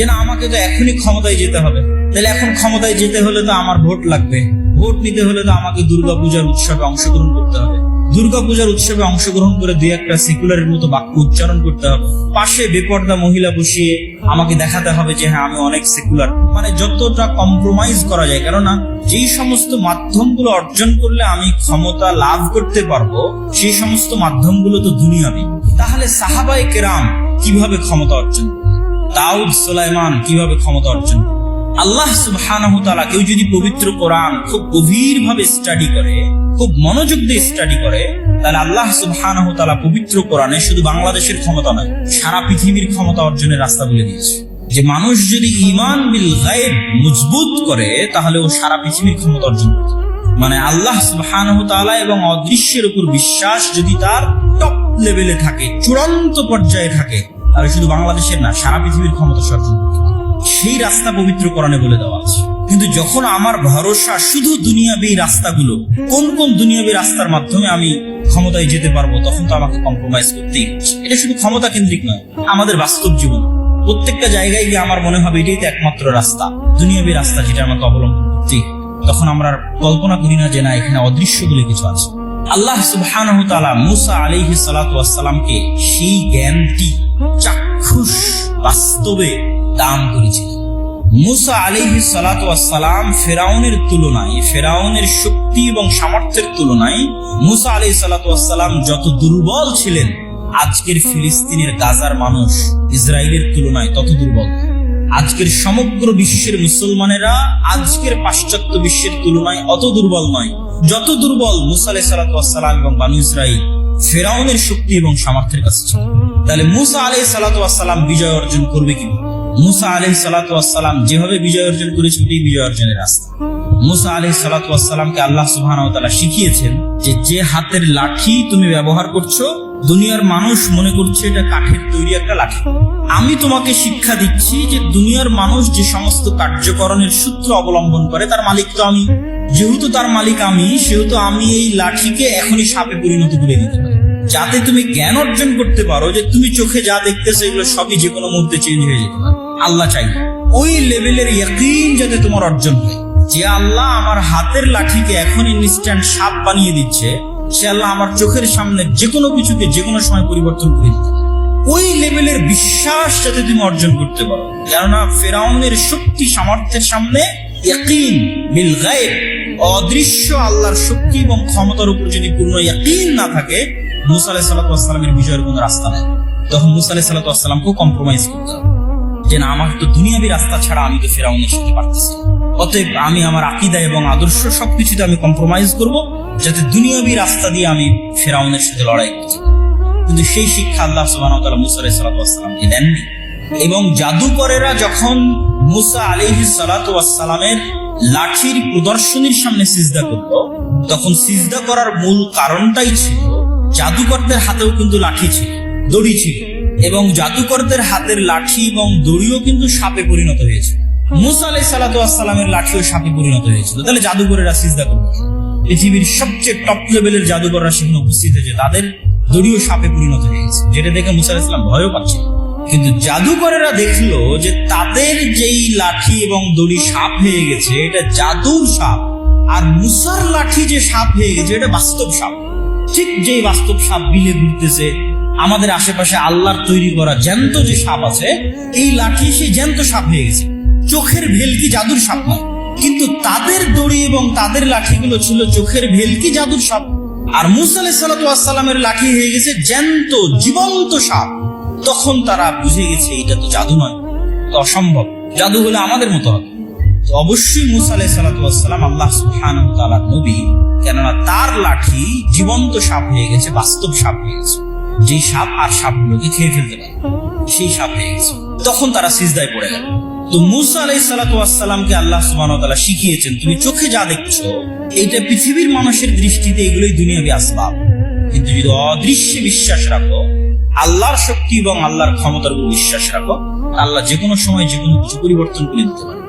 যে না, আমাকে তো এখনই ক্ষমতায় যেতে হবে। তাহলে এখন ক্ষমতায় যেতে হলে তো আমার ভোট লাগবে। ভোট নিতে হলে তো আমাকে দুর্গাপূজার উৎসবে অংশগ্রহণ করতে হবে। দুর্গাপূজার উৎসবে অংশগ্রহণ করে দুই একটা সেকুলারের মতো বাক্য উচ্চারণ করতে হবে। পাশে বেপর্দা মহিলা বসিয়ে আমাকে দেখাতে হবে যে হ্যাঁ আমি অনেক সেকুলার মানে যতটা কম্প্রোমাইজ করা যায়। কেননা, যেই সমস্ত মাধ্যমগুলো অর্জন করলে আমি ক্ষমতা লাভ করতে পারব, সেই সমস্ত মাধ্যমগুলো তো দুনিয়াবি। তাহলে সাহাবাই কেরাম কীভাবে ক্ষমতা অর্জন দাউদ সুলাইমান কীভাবে ক্ষমতা অর্জন? আল্লাহ সুবহানাহু তাআলা কেউ যদি পবিত্র কোরআন খুব গভীরভাবে স্টাডি করে, খুব মনোযোগ দিয়ে স্টাডি করে, তাহলে আল্লাহ সুবহানাহু তাআলা পবিত্র কোরআনে শুধু বাংলাদেশের ক্ষমতা নয়, সারা পৃথিবীর ক্ষমতা অর্জনের রাস্তা বলে দিয়েছে। যে মানুষ যদি ইমান বিল গায়েব মজবুত করে, তাহলে ও সারা পৃথিবীর ক্ষমতা অর্জন করতে মানে আল্লাহ সুবহানাহু তাআলা এবং অদৃশ্যের উপর বিশ্বাস যদি তার টপ লেভেলে থাকে, চূড়ান্ত পর্যায়ে থাকে শুধু বাংলাদেশের না, সারা পৃথিবীর ক্ষমতা সে অর্জন করতে সেই রাস্তা পবিত্র কোরআনে বলে দেওয়া আছে। কিন্তু যখন আমার ভরসা শুধু দুনিয়াবী রাস্তাগুলো, কোন কোন দুনিয়াবী রাস্তার মাধ্যমে আমি ক্ষমতায় যেতে পারব, তখন তো আমাকে কম্প্রোমাইজ করতেই হচ্ছে। এটা শুধু ক্ষমতা কেন্দ্রিক নয়, আমাদের বাস্তব জীবন। প্রত্যেকটা জায়গায় গিয়ে আমার মনে হবে এটাই তো একমাত্র রাস্তা, দুনিয়াবী রাস্তা যেটা আমাকে অবলম্বন করতেই তখন আমরা আর কল্পনা করি না যে না, এখানে অদৃশ্য বলে কিছু আছে। আল্লাহ সুবহানাহু তাআলা মুসা আলাইহি সালাতু ওয়াসসালামকে সেই জ্ঞানটি চাক্ষুষ বাস্তবে দান করেছিলেন মুসা আলাইহি সালাতু ওয়াসসালাম ফেরাউনের তুলনায়, ফেরাউনের শক্তি এবং সামর্থ্যের তুলনায় মুসা আলাইহি সালাতু ওয়াসসালাম যত দুর্বল ছিলেন, আজকের ফিলিস্তিনের গাজার মানুষ ইসরায়েলের তুলনায় তত দুর্বল। আজকের সমগ্র বিশ্বের মুসলমানেরা আজকের পাশ্চাত্য বিশ্বের তুলনায় অত দুর্বল নয়। যত দুর্বল মুসা আলাই সালাতাম এবং বানু ইসরাইল ফেরাউনের শক্তি এবং সামর্থ্যের কাছে ছিল তাহলে মুসা আলাই সালাতাম বিজয় অর্জন করবে কীভাবে? মুসা আলাই সালাতাম যেভাবে বিজয় অর্জন করেছে, ওটাই বিজয় অর্জনের রাস্তা। মুসা আলাই সালাতামকে আল্লাহ সুবাহ শিখিয়েছেন যে যে হাতের লাঠি তুমি ব্যবহার করছ, দুনিয়ার মানুষ মনে করছে এটা কাঠের তৈরি একটা লাঠি। আমি তোমাকে শিক্ষা দিচ্ছি যে দুনিয়ার মানুষ যে সমস্ত কার্যকরণের সূত্র অবলম্বন করে, তার মালিক তো আমি। যেহেতু তার মালিক আমি, সেহেতু আমি এই লাঠিকে এখনই সাপে পরিণত করে দিতে পারি। যাতে তুমি জ্ঞান অর্জন করতে পারো যে তুমি চোখে যা দেখতেছো, এগুলো সবই যে কোনো মুহূর্তে চেঞ্জ হয়ে যেতে আল্লাহ চাই ওই লেভেলের ইয়াকিন যাতে তোমার অর্জন হয়। যে আল্লাহ আমার হাতের লাঠিকে এখন ইনস্ট্যান্ট সাপ বানিয়ে দিচ্ছে, সে আল্লাহ আমার চোখের সামনে যে কোনো কিছুকে যে কোনো সময় পরিবর্তন করে দিতে ওই লেভেলের বিশ্বাস যাতে তুমি অর্জন করতে পারো। কেননা ফেরাউনের শক্তি সামর্থ্যের সামনে ইয়াকিন বিল গায়েব অদৃশ্য আল্লাহর শক্তি এবং ক্ষমতার উপর যদি পূর্ণ ইয়াকিন না থাকে মুসা আলাহ সাল্লামের বিজয়ের কোনো রাস্তা নেই। তখন মুসা আলাহ সাল্লামকেও কম্প্রোমাইজ করতে যে না, আমার তো দুনিয়াবী রাস্তা ছাড়া আমি তো ফেরাউনের সাথে পারতেছি অতএব আমি আমার আকিদা এবং আদর্শ সবকিছুতে আমি কম্প্রোমাইজ করব, যাতে দুনিয়াবী রাস্তা দিয়ে আমি ফেরাউনের সাথে লড়াই করতে কিন্তু সেই শিক্ষা আল্লাহ সুবাহ মুসা সালাতামকে দেননি। এবং জাদুকরেরা যখন মুসা আলিহি সালাতামের লাঠির প্রদর্শনীর সামনে সিজদা করল, তখন সিজদা করার মূল কারণটাই ছিল জাদুকরদের হাতেও কিন্তু লাঠি ছিল, দড়ি ছিল। এবং জাদুকরদের হাতের লাঠি এবং দড়িও কিন্তু সাপে পরিণত হয়েছে মুসা সালাতামের লাঠিও সাপে পরিণত হয়েছিল। তাহলে জাদুকরেরা সিজদা করবে পৃথিবীর সবচেয়ে টপ লেভেলের জাদুকররা সেখানে উপস্থিত হয়েছে। তাদের দড়িও সাপে পরিণত হয়ে গেছে যেটা দেখে মুসা আলাইহিস সালাম ভয়ও পাচ্ছে। কিন্তু জাদুকরেরা দেখল যে তাদের যেই লাঠি এবং দড়ি সাপ হয়ে গেছে, এটা জাদুর সাপ। আর মুসার লাঠি যে সাপ হয়ে গেছে, এটা বাস্তব সাপ। ঠিক যেই বাস্তব সাপ বিলে ঘুরতেছে, আমাদের আশেপাশে আল্লাহর তৈরি করা জ্যান্ত যে সাপ আছে, এই লাঠি সেই জ্যান্ত সাপ হয়ে গেছে। চোখের ভেলকি জাদুর সাপ নয়, কিন্তু তাদের দড়ি এবং তাদের লাঠিগুলো ছিল চোখের ভেলকি জাদুর সাপ। আর মুসা আলাহ লাঠি হয়ে গেছে জ্যান্ত, জীবন্ত সাপ। তখন তারা বুঝে গেছে এটা তো জাদু নয়, তো অসম্ভব, জাদু হলে আমাদের মতো হবে। অবশ্যই মুসা আলাহ সাল্লাম আল্লাহ নবী। লাঠি জীবন্ত সাপ হয়ে গেছে, বাস্তব সাপ হয়ে গেছে। যে সাপ আর সাপগুলোকে খেয়ে ফেলতে পারে, সেই সাপ হয়ে গেছে। তখন তারা সিজদায় পড়ে গেল। তো মুসা আলাই সালাতামকে আল্লাহ সুবাহ শিখিয়েছেন, তুমি চোখে যা দেখছ এটা পৃথিবীর মানুষের দৃষ্টিতে এগুলোই দুনিয়াবি আসবাব। কিন্তু যদি অদৃশ্যে বিশ্বাস রাখো, আল্লাহর শক্তি এবং আল্লাহর ক্ষমতার উপর বিশ্বাস রাখো, আল্লাহ যে কোনো সময় যে কোনো কিছু পরিবর্তন করে দিতে পারে